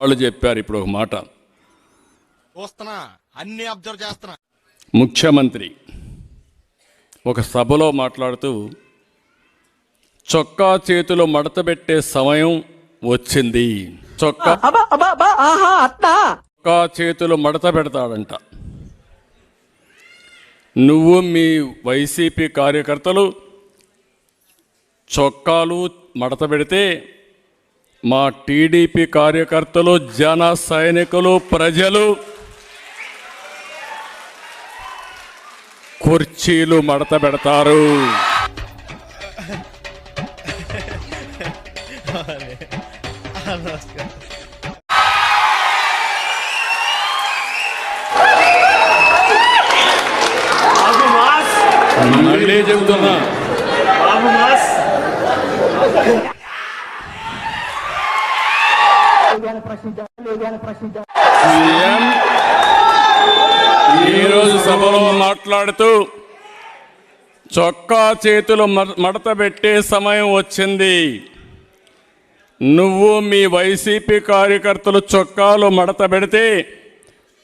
వాళ్ళు చెప్పారు ఇప్పుడు ఒక మాట. చూస్తున్నా అన్ని అబ్జర్వ్ చేస్తున్నా. ముఖ్యమంత్రి ఒక సభలో మాట్లాడుతూ చొక్కా చేతులు మడతబెట్టే సమయం వచ్చింది. చొక్కా చొక్కా చేతులు మడత పెడతాడంట. నువ్వు మీ వైసీపీ కార్యకర్తలు చొక్కాలు మడత పెడితే మా టీడీపీ కార్యకర్తలు జన సైనికులు ప్రజలు కుర్చీలు మడత పెడతారు. మళ్ళీ చెబుతున్నా ఈరోజు సభలో మాట్లాడుతూ చొక్కా చేతులు మడత పెట్టే సమయం వచ్చింది. నువ్వు మీ వైసీపీ కార్యకర్తలు చొక్కాలు మడత పెడితే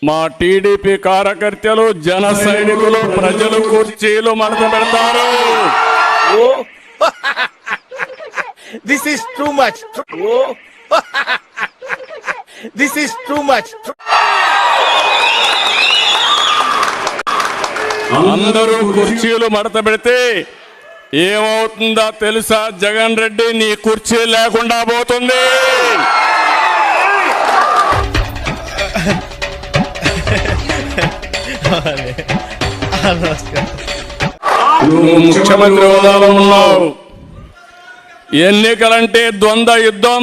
మా టీడీపీ కార్యకర్తలు జన సైనికులు ప్రజలు కుర్చీలు మడత పెడతారు. This is too much this is too much అందరూ కుర్చీలు మడత పెడితే ఏమవుతుందో తెలుసా? జగన్ రెడ్డి నీ కుర్చీ లేకుండా పోతుంది. నువ్వు ముఖ్యమంత్రి హోదాలో ఉన్నావు. ఎన్నికలంటే ద్వంద్వ యుద్ధం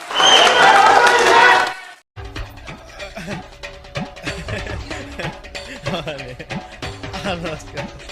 خلاص